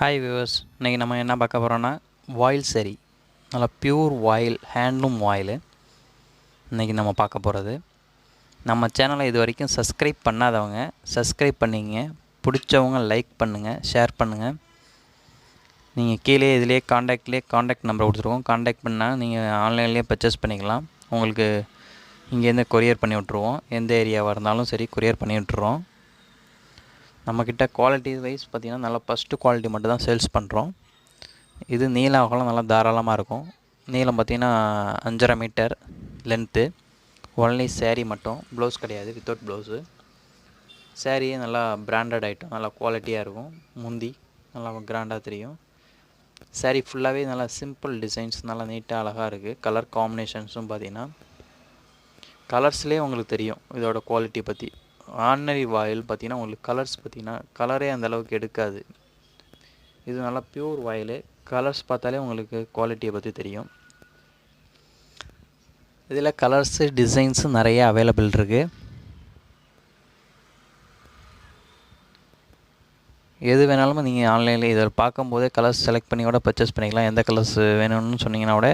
Hi viewers இன்றைக்கி நம்ம என்ன பார்க்க போகிறோன்னா வாயில் சரி. நல்லா பியூர் வாயில் ஹேண்ட்லூம் வாயில். இன்றைக்கி நம்ம பார்க்க போகிறது நம்ம சேனலை இது வரைக்கும் சப்ஸ்கிரைப் பண்ணாதவங்க சப்ஸ்கிரைப் பண்ணிங்க பிடிச்சவங்க லைக் பண்ணுங்கள் ஷேர் பண்ணுங்கள் நீங்கள் கீழே இதிலே காண்டாக்ட்லேயே காண்டாக்ட் நம்பர் கொடுத்துருக்கோம். காண்டாக்ட் பண்ணால் நீங்கள் ஆன்லைன்லேயே பர்ச்சேஸ் பண்ணிக்கலாம். உங்களுக்கு இங்கேருந்து கொரியர் பண்ணி விட்ருவோம் எந்த ஏரியாவாக இருந்தாலும் சரி கொரியர் பண்ணி விட்ருவோம் நம்மக்கிட்ட குவாலிட்டி வைஸ் பார்த்திங்கன்னா நல்லா ஃபஸ்ட்டு குவாலிட்டி மட்டும் தான் சேல்ஸ் பண்ணுறோம் இது நீள அகலம் நல்லா தாராளமாக இருக்கும். நீளம் பார்த்திங்கன்னா அஞ்சரை மீட்டர் லென்த்து ஒன்லி சேரீ மட்டும். ப்ளவுஸ் கிடையாது வித்தவுட் ப்ளவுஸு சேரீயே நல்லா பிராண்டட் ஐட்டம் நல்லா குவாலிட்டியாக இருக்கும். முந்தி நல்லா கிராண்டாக தெரியும். சேரீ ஃபுல்லாகவே நல்லா சிம்பிள் டிசைன்ஸ் நல்லா நீட்டாக அழகாக இருக்குது கலர் காம்பினேஷன்ஸும் பார்த்திங்கன்னா கலர்ஸ்லேயே உங்களுக்கு தெரியும் இதோட குவாலிட்டி பற்றி ஆர்டினரி வாயில் பார்த்தீங்கன்னா உங்களுக்கு கலர்ஸ் பார்த்தீங்கன்னா கலரே அந்தளவுக்கு எடுக்காது. இது நல்லா பியூர் வாயில். கலர்ஸ் பார்த்தாலே உங்களுக்கு குவாலிட்டியை பற்றி தெரியும். இதில் கலர்ஸு டிசைன்ஸு நிறைய அவைலபிள் இருக்குது எது வேணாலும் நீங்கள் ஆன்லைனில் இதில் பார்க்கும்போதே கலர்ஸ் செலக்ட் பண்ணி கூட பர்ச்சேஸ் பண்ணிக்கலாம். எந்த கலர்ஸ் வேணும்னு சொன்னீங்கன்னா கூட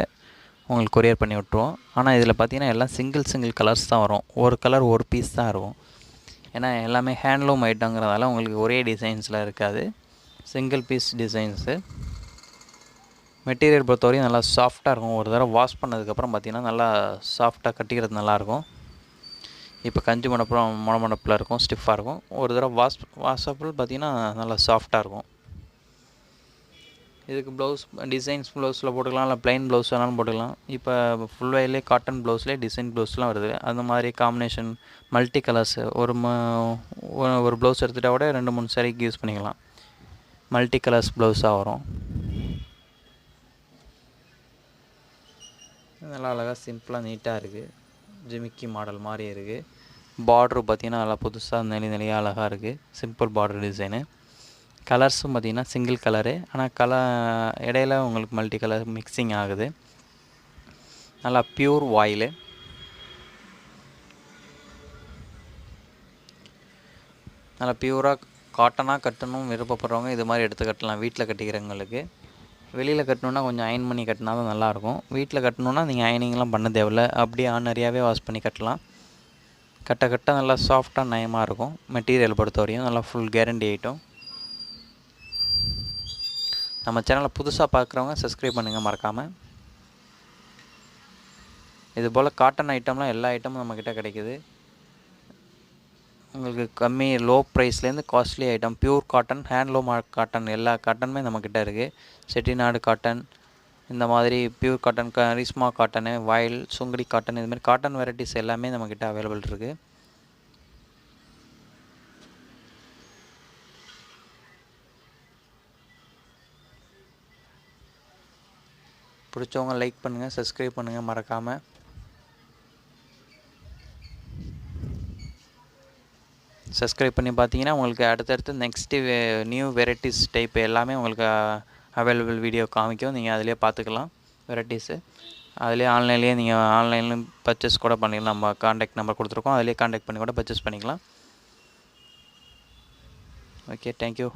உங்களுக்கு கொரியர் பண்ணி விட்ருவோம் ஆனால் இதில் பார்த்தீங்கன்னா எல்லாம் சிங்கிள் சிங்கிள் கலர்ஸ் தான் வரும். ஒரு கலர் ஒரு பீஸ் தான் இருக்கும் ஏன்னா எல்லாமே ஹேண்ட்லூம் ஐட்டங்கிறதால உங்களுக்கு ஒரே டிசைன்ஸில் இருக்காது. சிங்கிள் பீஸ் டிசைன்ஸு மெட்டீரியல் பொறுத்தவரையும் நல்லா சாஃப்டாக இருக்கும். ஒரு தடவை வாஷ் பண்ணதுக்கப்புறம் பார்த்திங்கன்னா நல்லா சாஃப்டாக கட்டிக்கிறது நல்லாயிருக்கும். இப்போ கஞ்சி மணப்புறம் முளமண்டப்பில் இருக்கும் ஸ்டிஃபாக இருக்கும். ஒரு தடவை வாஷ் வாஷப்பில் பார்த்திங்கன்னா நல்லா சாஃப்டாக இருக்கும். இதுக்கு ப்ளவுஸ் டிசைன்ஸ் ப்ளவுஸில் போட்டுக்கலாம் இல்லை ப்ளைன் ப்ளவுஸ் வேணாலும் போட்டுக்கலாம். இப்போ ஃபுல் வயலே காட்டன் ப்ளவுஸ்லேயே டிசைன் ப்ளவுஸ்லாம் வருது. அந்த மாதிரி காம்பினேஷன் மல்டி கலர்ஸ் ஒரு ம ஒரு ப்ளவுஸ் எடுத்துகிட்டா கூட ரெண்டு மூணு சாரிக்கு யூஸ் பண்ணிக்கலாம். மல்டி கலர்ஸ் ப்ளவுஸாக வரும். நல்லா அழகாக சிம்பிளாக நீட்டாக இருக்குது ஜிமிக்கி மாடல் மாதிரி இருக்குது பார்ட்ரு பார்த்திங்கன்னா நல்லா புதுசாக நெளி நெளியாக அழகாக இருக்குது சிம்பிள் பார்டர் டிசைனு கலர்ஸும் பார்த்திங்கன்னா சிங்கிள் கலரு ஆனால் கலர் இடையில உங்களுக்கு மல்டி கலர் மிக்சிங் ஆகுது. நல்லா ப்யூர் வாயிலு நல்லா பியூராக காட்டனாக கட்டணும் விருப்பப்படுறவங்க இது மாதிரி எடுத்து கட்டலாம். வீட்டில் கட்டிக்கிறவங்களுக்கு. வெளியில் கட்டணுன்னா கொஞ்சம் அயன் பண்ணி கட்டினா தான் நல்லாயிருக்கும். வீட்டில் கட்டணுன்னா நீங்கள் அயனிங்லாம் பண்ண தேவையில்ல. அப்படியே ஆனரியாகவே வாஷ் பண்ணி கட்டலாம். கட்ட கட்ட நல்லா சாஃப்டாக நயமாக இருக்கும். மெட்டீரியல் பொறுத்த வரையும் நல்லா ஃபுல் கேரண்டி ஐட்டம் நம்ம சேனலை புதுசாக பார்க்குறவங்க சப்ஸ்கிரைப் பண்ணுங்கள் மறக்காமல் இது போல் காட்டன் ஐட்டம்லாம் எல்லா ஐட்டமும் நம்மக்கிட்ட கிடைக்குது. உங்களுக்கு கம்மி low ப்ரைஸ்லேருந்து costly item pure cotton handloom cotton எல்லா காட்டனுமே நம்மக்கிட்ட இருக்குது செட்டிநாடு காட்டன் இந்த மாதிரி pure cotton charisma cotton voile sungudi cotton இதுமாதிரி காட்டன் வெரைட்டிஸ் எல்லாமே நம்மக்கிட்ட அவைலபிள் இருக்குது பிடிச்சவங்க லைக் பண்ணுங்கள் சப்ஸ்கிரைப் பண்ணுங்கள் மறக்காமல் சப்ஸ்கிரைப் பண்ணி பார்த்தீங்கன்னா உங்களுக்கு அடுத்தடுத்து நெக்ஸ்ட்டு நியூ வெரைட்டிஸ் டைப் எல்லாமே உங்களுக்கு அவைலபிள் வீடியோ காமிக்கும். நீங்கள் அதிலே பார்த்துக்கலாம் வெரைட்டிஸு அதிலே ஆன்லைன்லேயே நீங்கள் ஆன்லைன்லேயும் பர்ச்சேஸ் கூட பண்ணிக்கலாம் நம்ம காண்டாக்ட் நம்பர் கொடுத்துருக்கோம். அதிலே காண்டாக்ட் பண்ணி கூட பர்ச்சேஸ் பண்ணிக்கலாம். Okay thank you